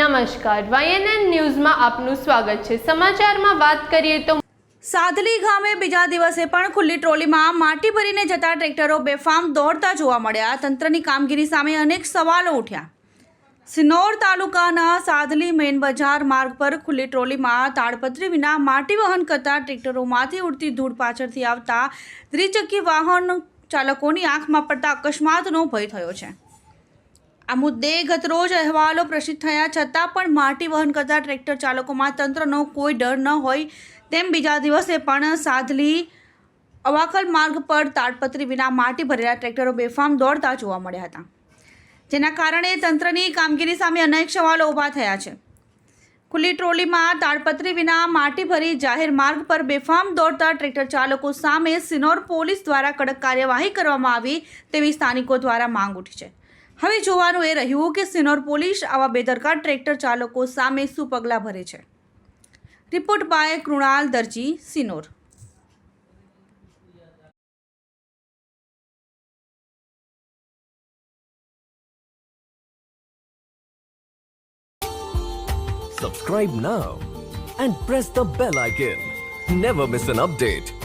નમસ્કાર. વાયએનએન ન્યૂઝમાં આપનું સ્વાગત છે. સમાચારમાં વાત કરીએ તો સાદલી ગામે બીજા દિવસે પણ ખુલ્લી ટ્રોલીમાં માટી ભરીને જતા ટ્રેક્ટરો બેફામ દોડતા જોવા મળ્યા. તંત્રની કામગીરી સામે અનેક સવાલો ઉઠ્યા. સિનોર તાલુકાના સાદલી મેન બજાર માર્ગ પર ખુલ્લી ટ્રોલીમાં તાડપત્રી વિના માટી વહન કરતા ટ્રેક્ટરોમાંથી ઉડતી ધૂળ પાછળથી આવતા ત્રિચક્કી વાહન ચાલકોની આંખમાં પડતા અકસ્માતનો ભય થયો છે. આ મુદ્દે ગતરોજ અહેવાલો પ્રસિદ્ધ થયા. છતાં પણ માટી વહન કરતા ટ્રેક્ટર ચાલકોમાં તંત્રનો કોઈ ડર ન હોય તેમ બીજા દિવસે પણ સાધલી અવાકલ માર્ગ પર તાડપત્રી વિના માટી ભરેલા ટ્રેક્ટરો બેફામ દોડતા જોવા મળ્યા હતા. જેના કારણે તંત્રની કામગીરી સામે અનેક સવાલો ઊભા થયા છે. ખુલ્લી ટ્રોલીમાં તાડપત્રી વિના માટી ભરી જાહેર માર્ગ પર બેફામ દોડતા ટ્રેક્ટર ચાલકો સામે સિનોર પોલીસ દ્વારા કડક કાર્યવાહી કરવામાં આવી તેવી સ્થાનિકો દ્વારા માંગ ઉઠી છે. હવે જોવાનું એ રહ્યું કે સિનોર પોલીસ આવા બેદરકાર ટ્રેક્ટર ચાલકો સામે શું પગલાં ભરે છે report by Krunal Darji, Sinor Subscribe now and press the bell icon. Never miss an update.